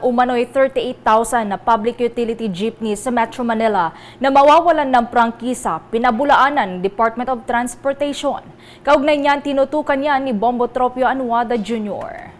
Umano'y 38,000 na public utility jeepneys sa Metro Manila na mawawalan ng prangkisa pinabulaanan ng Department of Transportation. Kaugnay niyan, tinutukan yan ni Bombo Tropio Anuada Jr.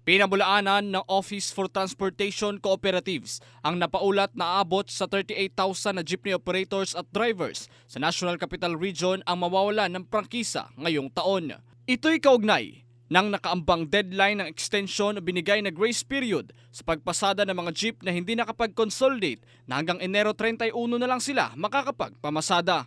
Pinabulaanan ng Office for Transportation Cooperatives ang napaulat na abot sa 38,000 na jeepney operators at drivers sa National Capital Region ang mawawalan ng prangkisa ngayong taon. Ito'y kaugnay ng nakaambang deadline ng extension o binigay na grace period sa pagpasada ng mga jeep na hindi nakapag-consolidate na hanggang Enero 31 na lang sila makakapagpamasada.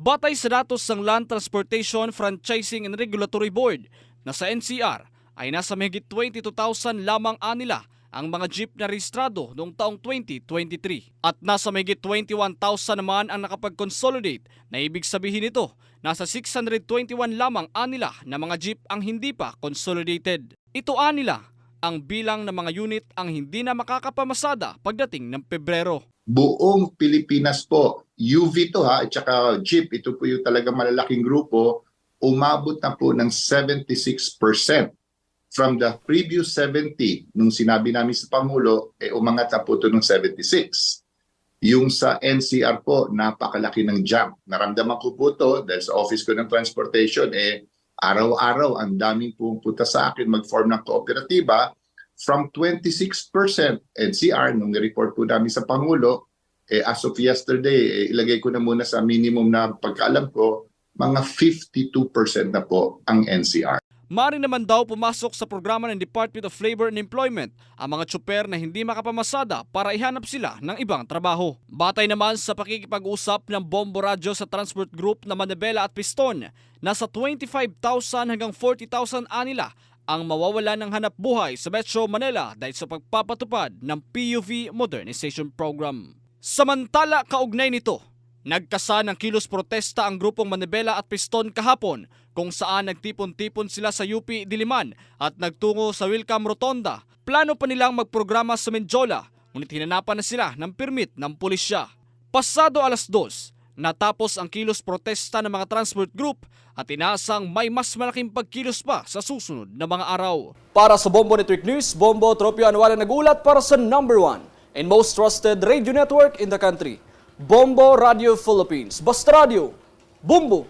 Batay sa datos ng Land Transportation Franchising and Regulatory Board na sa NCR ay nasa mahigit 22,000 lamang anila ang mga jeep na rehistrado noong taong 2023 at nasa mahigit 21,000 naman ang nakapag-consolidate na ibig sabihin nito nasa 621 lamang anila na mga jeep ang hindi pa consolidated. Ito anila ang bilang ng mga unit ang hindi na makakapamasada pagdating ng Pebrero. buong Pilipinas po. UV to ha, at saka Jeep, ito po yung talagang malalaking grupo, umabot na po ng 76% from the previous 70 nung sinabi namin sa Pangulo, eh umangat na po ito ng 76. Yung sa NCR po, napakalaki ng jump. Naramdaman ko po to dahil sa office ko ng transportation, eh araw-araw ang daming pumunta sa akin mag-form ng kooperatiba from 26% NCR nung report po namin sa Pangulo, eh, as of yesterday, eh, ilagay ko na muna sa minimum na pagkaalam ko, mga 52% na po ang NCR. Mari naman daw pumasok sa programa ng Department of Labor and Employment ang mga tsuper na hindi makapamasada para ihanap sila ng ibang trabaho. Batay naman sa pakikipag-usap ng Bombo Radyo sa transport group na Manabela at Piston, nasa 25,000 hanggang 40,000 anila ang mawawala ng hanap buhay sa Metro Manila dahil sa pagpapatupad ng PUV Modernization Program. Samantala kaugnay nito, Nagkasa ng kilos protesta ang grupong Manibela at Piston kahapon kung saan nagtipon-tipon sila sa UP Diliman at nagtungo sa Wilcam Rotonda. Plano pa nilang magprograma sa Menjola ngunit hinanapan na sila ng permit ng pulisya. Pasado alas dos, natapos ang kilos protesta ng mga transport group at inaasang may mas malaking pagkilos pa sa susunod na mga araw. Para sa Bombo Network News, Bombo Tropio Anwala nagulat para sa number one and most trusted radio network in the country. Bombo Radio Philippines. Basta Radio. Bombo!